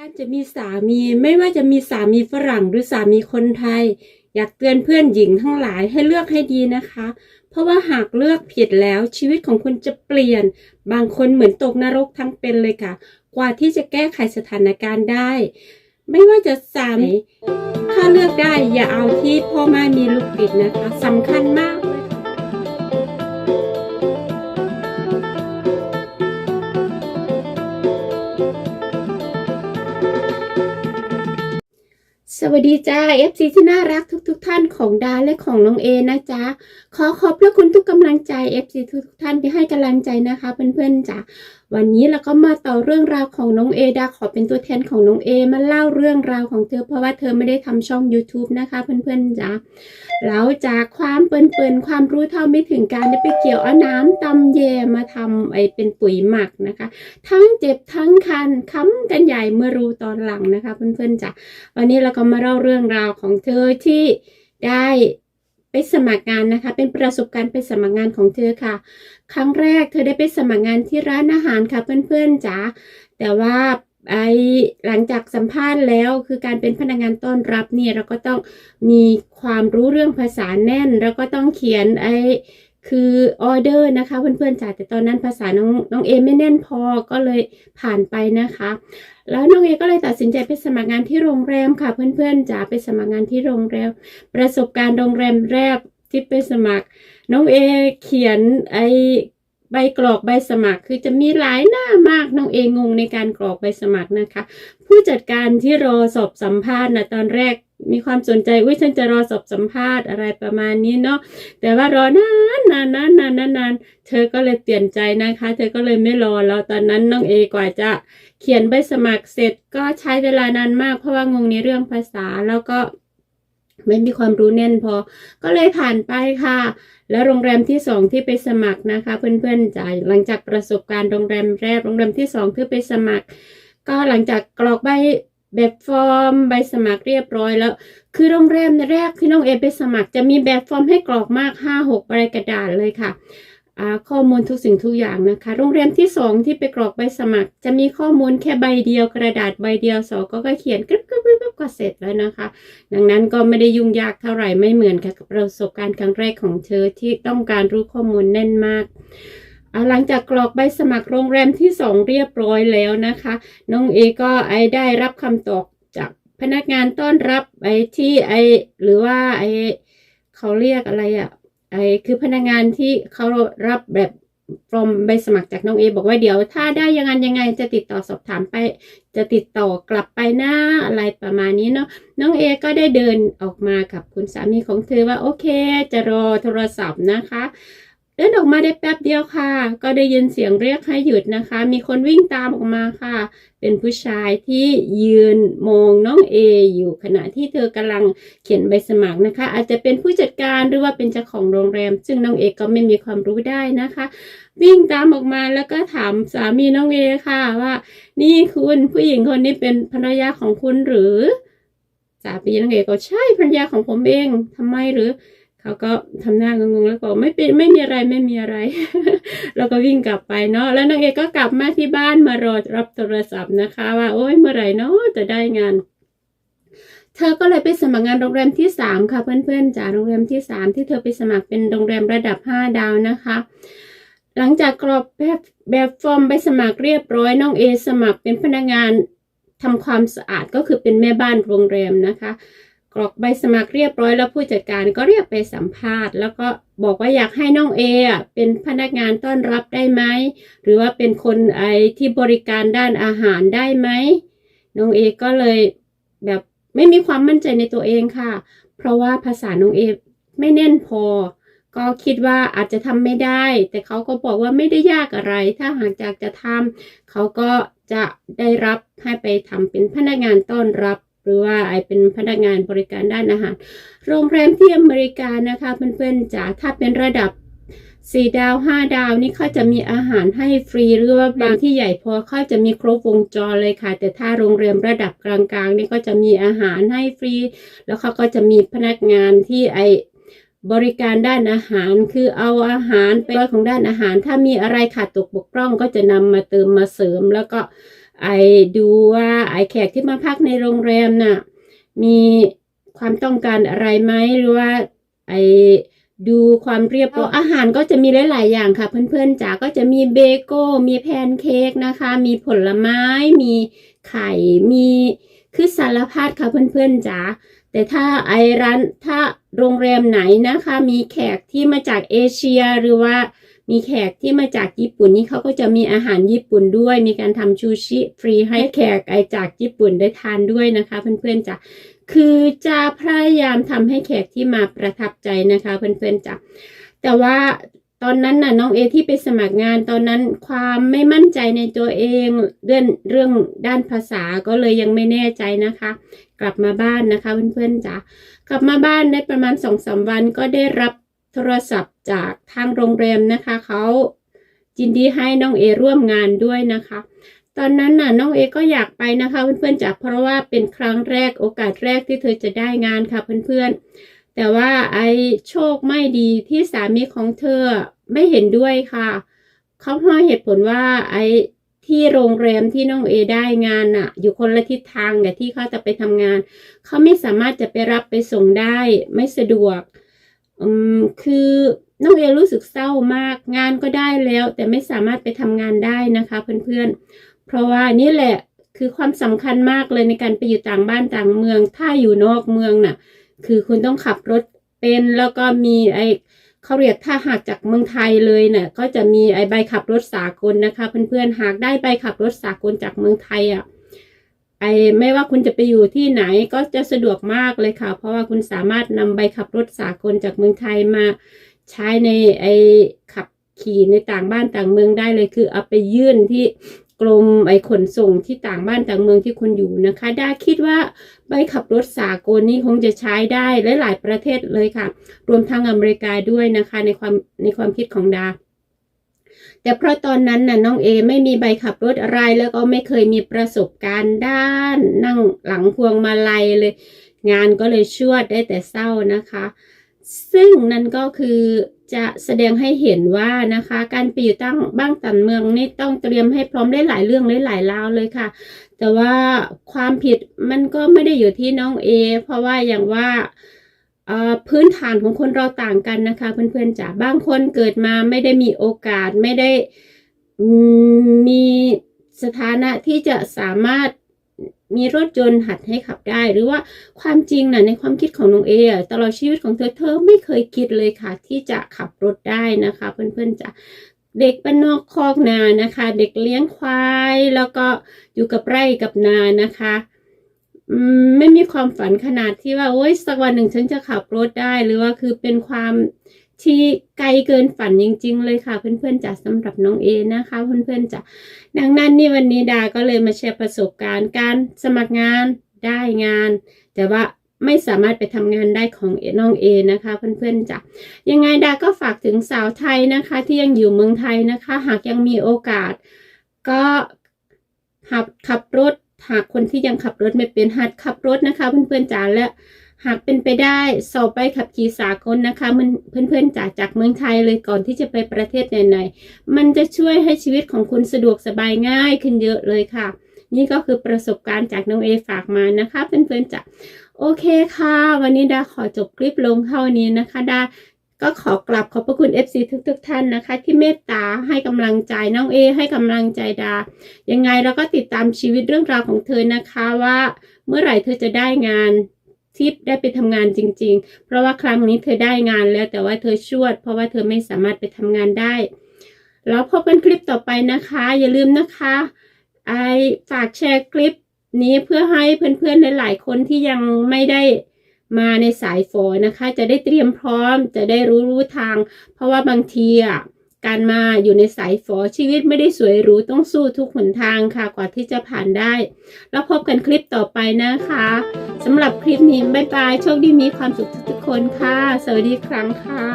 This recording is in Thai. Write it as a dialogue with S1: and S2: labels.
S1: การจะมีสามีไม่ว่าจะมีสามีฝรั่งหรือสามีคนไทย อยากเตือนเพื่อนหญิงทั้งหลายให้เลือกให้ดีนะคะ เพราะว่าหากเลือกผิดแล้วชีวิตของคุณจะเปลี่ยน บางคนเหมือนตกนรกทั้งเป็นเลยค่ะ กว่าที่จะแก้ไขสถานการณ์ได้ ไม่ว่าจะสามีถ้าเลือกได้อย่าเอาที่พ่อแม่มีลูกติดนะคะสำคัญมาก วัสดีจ้า FC ที่น่ารักทุกๆทท่านของดาและของน้องเอนะจ๊ะ ขอขอบพระคุณทุกกำลังใจ FC ทุกๆท่านที่ให้กำลังใจนะคะเพื่อนๆจ้ะวันนี้เราก็มาต่อเรื่องราวของน้องเอดาขอเป็นตัวแทนของน้องเอมาเล่าเรื่องราวของเธอ เพราะว่าเธอไม่ได้ทำช่อง YouTube นะคะเพื่อนๆจ้ะแล้วจากความเปิ่นๆความรู้เท่าไม่ถึงการได้ไปเกี่ยวเอาน้ำตำแยมาทำไอเป็นปุ๋ยหมักนะคะ ทั้งเจ็บทั้งคันค้ำกันใหญ่เมื่อรู้ตอนหลังนะคะเพื่อนๆจ้ะวันนี้เราก็มาเล่าเรื่องราวของเธอที่ได้ ไปสมัครงานนะคะ เป็นประสบการณ์ไปสมัครงานของเธอค่ะ ครั้งแรกเธอได้ไปสมัครงานที่ร้านอาหารค่ะ เพื่อนๆจ๋าแต่ว่าไอหลังจากสัมภาษณ์แล้วคือการเป็นพนักงานต้อนรับเนี่ยเราก็ต้องมีความรู้เรื่องภาษาแน่น แล้วก็ต้องเขียนไอ คือออเดอร์นะคะเพื่อนๆจ๋าแต่ตอนนั้นภาษาน้องน้องเอไม่แน่นพอก็เลยผ่านไปนะคะ แล้วน้องเอก็เลยตัดสินใจไปสมัครงานที่โรงแรมค่ะ เพื่อนๆจ๋าไปสมัครงานที่โรงแรม ประสบการณ์โรงแรมแรกที่ไปสมัคร น้องเอเขียนไอ ใบกรอกใบสมัครคือจะมีหลายหน้ามากน้องเองงในการกรอกใบสมัครนะคะ ผู้จัดการที่รอสอบสัมภาษณ์นะตอนแรกมีความสนใจอุ้ยฉันจะรอสอบสัมภาษณ์อะไรประมาณนี้เนาะแต่ว่ารอนานนานนานนานนานนานเธอก็เลยเปลี่ยนใจนะคะ เธอก็เลยไม่รอแล้วตอนนั้นน้องเอกว่าจะเขียนใบสมัครเสร็จก็ใช้เวลานานมากเพราะว่างงในเรื่องภาษาแล้วก็ ไม่มีความรู้แน่นพอ ก็เลยผ่านไปค่ะ แล้วโรงแรมที่สองที่ไปสมัครนะคะ เพื่อนๆจ่ายหลังจากประสบการณ์โรงแรมแรกโรงแรมที่สองที่ไปสมัคร ก็หลังจากกรอกใบแบบฟอร์มใบสมัครเรียบร้อยแล้ว คือโรงแรมแรกที่น้องเอไปสมัคร จะมีแบบฟอร์มให้กรอกมากห้าหกใบกระดาษเลยค่ะข้อมูลทุกสิ่งทุกอย่างนะคะ โรงแรมที่สองที่ไปกรอกใบสมัคร จะมีข้อมูลแค่ใบเดียวกระดาษใบเดียวสอก็ก็เขียนกรึ๊บกรึ๊บ ก็เสร็จแล้วนะคะ ดังนั้นก็ไม่ได้ยุ่งยากเท่าไหร่ไม่เหมือนกับประสบการณ์ครั้งแรกของเธอที่ต้องการรู้ข้อมูลแน่นมากอ่าหลังจากกรอกใบสมัครโรงแรมที่สองเรียบร้อยแล้วนะคะ น้องเอก็ไอได้รับคำตอบจากพนักงานต้อนรับไอที่ไอหรือว่าไอเขาเรียกอะไรอะไอคือพนักงานที่เขารับแบบ ฟอร์มใบสมัครจากน้องเอบอกว่าเดี๋ยวถ้าได้ยังไงยังไงจะติดต่อสอบถามไป จะติดต่อกลับไปหน้าอะไรประมาณนี้เนาะน้องเอก็ได้เดินออกมากับคุณสามีของเธอว่าโอเค จะรอโทรศัพท์นะคะ เดินออกมาได้แป๊บเดียวค่ะ ก็ได้ยินเสียงเรียกให้หยุดนะคะ มีคนวิ่งตามออกมาค่ะ เป็นผู้ชายที่ยืนมองน้องเออยู่ขณะที่เธอกำลังเขียนใบสมัครนะคะ อาจจะเป็นผู้จัดการหรือว่าเป็นเจ้าของโรงแรม ซึ่งน้องเอก็ไม่มีความรู้ได้นะคะ วิ่งตามออกมาแล้วก็ถามสามีน้องเอค่ะว่า นี่คุณผู้หญิงคนนี้เป็นภรรยาของคุณหรือสามีน้องเอก็ใช่ภรรยาของผมเองทำไมหรือ เขาก็ทำหน้างงๆแล้วก็บอกไม่เป็นไม่มีอะไรไม่มีอะไร แล้วก็วิ่งกลับไปเนาะแล้วนางเอกก็กลับมาที่บ้านมารอรับโทรศัพท์นะคะ ว่าโอ้ยเมื่อไหร่เนาะจะได้งานเธอก็เลยไปสมัครงานโรงแรมที่สามค่ะเพื่อนๆจากโรงแรมที่สามที่เธอไปสมัครเป็นโรงแรมระดับห้าดาวนะคะ หลังจากกรอกแบบแบบฟอร์มใบสมัครเรียบร้อยน้องเอสมัครเป็นพนักงานทำความสะอาดก็คือเป็นแม่บ้านโรงแรมนะคะ กรอกใบสมัครเรียบร้อยแล้วผู้จัดการก็เรียกไปสัมภาษณ์ แล้วก็บอกว่าอยากให้น้องเอเป็นพนักงานต้อนรับได้ไหมหรือว่าเป็นคนไอที่บริการด้านอาหารได้ไหมน้องเอก็เลยแบบไม่มีความมั่นใจในตัวเองค่ะ เพราะว่าภาษาน้องเอไม่แน่นพอ ก็คิดว่าอาจจะทำไม่ได้ แต่เขาก็บอกว่าไม่ได้ยากอะไร ถ้าหากจากจะทำเขาก็จะได้รับให้ไปทำเป็นพนักงานต้อนรับ หรือว่าไอเป็นพนักงานบริการด้านอาหาร โรงแรมที่อเมริกานะคะเพื่อนๆจ๋าถ้าเป็นระดับสี่ดาวห้าดาวนี่เขาจะมีอาหารให้ฟรีหรือว่าบางที่ใหญ่พอเขาจะมีครบวงจรเลยค่ะ แต่ถ้าโรงแรมระดับกลางๆนี่ก็จะมีอาหารให้ฟรี แล้วเขาก็จะมีพนักงานที่ไอบริการด้านอาหารคือเอาอาหารไปของด้านอาหาร ถ้ามีอะไรขาดตกบกพร่องก็จะนำมาเติมมาเสริมแล้วก็ ไอดูว่าไอแขกที่มาพักในโรงแรมน่ะมีความต้องการอะไรไหมหรือว่าไอดูความเรียบร้อยอาหารก็จะมีหลาย ๆ อย่างค่ะ เพื่อนๆจ๋าก็จะมีเบโก้มีแพนเค้กนะคะ มีผลไม้ มีไข่มีคือสารพัดค่ะเพื่อนๆจ๋าแต่ถ้าไอร้านถ้าโรงแรมไหนนะคะ มีแขกที่มาจากเอเชียหรือว่า มีแขกที่มาจากญี่ปุ่นนี่เขาก็จะมีอาหารญี่ปุ่นด้วย มีการทำชูชิฟรีให้แขกไอจากญี่ปุ่นได้ทานด้วยนะคะ เพื่อนๆจ้ะคือจะพยายามทำให้แขกที่มาประทับใจนะคะ เพื่อนๆจ้ะแต่ว่าตอนนั้นน่ะน้องเอที่ไปสมัครงานตอนนั้นความไม่มั่นใจในตัวเองเรื่องเรื่องด้านภาษาก็เลยยังไม่แน่ใจนะคะ กลับมาบ้านนะคะเพื่อนๆจ๋ากลับมาบ้านได้ประมาณสองสามวันก็ได้รับ โทรศัพท์จากทางโรงแรมนะคะเขาจินดีให้น้องเอร่วมงานด้วยนะคะ ตอนนั้นน่ะน้องเอก็อยากไปนะคะเพื่อนๆจ๋าเพราะว่าเป็นครั้งแรกโอกาสแรกที่เธอจะได้งานค่ะเพื่อนๆ แต่ว่าไอโชคไม่ดีที่สามีของเธอไม่เห็นด้วยค่ะเขาให้เหตุผลว่าไอที่โรงแรมที่น้องเอได้งานน่ะ อยู่คนละทิศทางกับที่เขาจะไปทำงานเขาไม่สามารถจะไปรับไปส่งได้ไม่สะดวก อืมคือน้องเอรู้สึกเศร้ามาก งานก็ได้แล้ว แต่ไม่สามารถไปทำงานได้นะคะ เพื่อนๆ เพราะว่านี่แหละคือความสำคัญมากเลยในการไปอยู่ต่างบ้านต่างเมือง ถ้าอยู่นอกเมืองน่ะ คือคุณต้องขับรถเป็นแล้วก็มีไอเขาเรียกถ้าหากจากเมืองไทยเลยเนี่ยก็จะมีไอใบขับรถสากลนะคะ เพื่อนๆหากได้ใบขับรถสากลจากเมืองไทยอะ ไอไม่ว่าคุณจะไปอยู่ที่ไหนก็จะสะดวกมากเลยค่ะ เพราะว่าคุณสามารถนำใบขับรถสากลจากเมืองไทยมาใช้ในไอขับขี่ในต่างบ้านต่างเมืองได้เลยคือเอาไปยื่นที่กรมไอขนส่งที่ต่างบ้านต่างเมืองที่คุณอยู่นะคะ ได้คิดว่าใบขับรถสากลนี่คงจะใช้ได้หลายๆประเทศเลยค่ะ รวมทั้งอเมริกาด้วยนะคะในความในความคิดของดา แต่เพราะตอนนั้นน่ะน้องเอไม่มีใบขับรถอะไรแล้วก็ไม่เคยมีประสบการณ์ด้านนั่งหลังพวงมาลัยเลย งานก็เลยชวดได้แต่เศร้านะคะ ซึ่งนั่นก็คือจะแสดงให้เห็นว่านะคะ การไปอยู่ตั้งบ้างตันเมืองนี่ต้องเตรียมให้พร้อมได้หลายเรื่องได้หลายราวเลยค่ะ แต่ว่าความผิดมันก็ไม่ได้อยู่ที่น้องเอเพราะว่าอย่างว่า พื้นฐานของคนเราต่างกันนะคะ เพื่อนๆจ๋าบางคนเกิดมาไม่ได้มีโอกาสไม่ได้มีสถานะที่จะสามารถมีรถยนต์หัดให้ขับได้ หรือว่าความจริงน่ะในความคิดของน้องเอตลอดชีวิตของเธอเธอไม่เคยคิดเลยค่ะ ที่จะขับรถได้นะคะ เพื่อนๆจ๋าเด็กบ้านนอกคอกนานะคะ เด็กเลี้ยงควาย แล้วก็อยู่กับไร่กับนานะคะ ไม่มีความฝันขนาดที่ว่าโอ๊ยสักวันหนึ่งฉันจะขับรถได้ หรือว่าคือเป็นความที่ไกลเกินฝันจริง ๆ เลยค่ะ เพื่อนๆจ๋าสำหรับน้องเอนะคะ เพื่อนๆจ๋าดังนั้นนี่วันนี้ดาก็เลยมาแชร์ประสบการณ์การสมัครงานได้งาน แต่ว่าไม่สามารถไปทำงานได้ของน้องเอนะคะ เพื่อนๆจ๋ายังไงดาก็ฝากถึงสาวไทยนะคะ ที่ยังอยู่เมืองไทยนะคะ หากยังมีโอกาส ก็หัดขับรถ หากคนที่ยังขับรถไม่เป็นหัดขับรถนะคะ เพื่อนๆจ๋าและหากเป็นไปได้สอบไปขับขี่สากลนะคะ มันเพื่อนๆจ๋าจากเมืองไทยเลยก่อนที่จะไปประเทศไหนๆมันจะช่วยให้ชีวิตของคุณสะดวกสบายง่ายขึ้นเยอะเลยค่ะ นี่ก็คือประสบการณ์จากน้องเอฝากมานะคะเพื่อนๆจ๋าโอเคค่ะ วันนี้ดาขอจบคลิปลงเท่านี้นะคะดา ก็ขอกลับขอบพระคุณ FC ทุกๆทท่านนะคะ ที่เมตตาให้กำลังใจน้องเอ ให้กำลังใจดา ยังไงเราก็ติดตามชีวิตเรื่องราวของเธอนะคะว่าเมื่อไหร่เธอจะได้งานที่ได้ไปทำงานจริง ๆ เพราะว่าครั้งนี้เธอได้งานแล้วแต่ว่าเธอชวด เพราะว่าเธอไม่สามารถไปทำงานได้ แล้วพบกันคลิปต่อไปนะคะ อย่าลืมนะคะไอฝากแชร์คลิปนี้เพื่อให้เพื่อนๆหลายๆคนที่ยังไม่ได้ มาในสายฝอนะคะ จะได้เตรียมพร้อมจะได้รู้รู้ทาง เพราะว่าบางทีอะการมาอยู่ในสายฝอชีวิตไม่ได้สวยหรูต้องสู้ทุกหนทางค่ะกว่าที่จะผ่านได้ แล้วพบกันคลิปต่อไปนะคะสำหรับคลิปนี้บ๊ายบายโชคดีมีความสุขทุกๆคนค่ะ สวัสดีครั้งค่ะ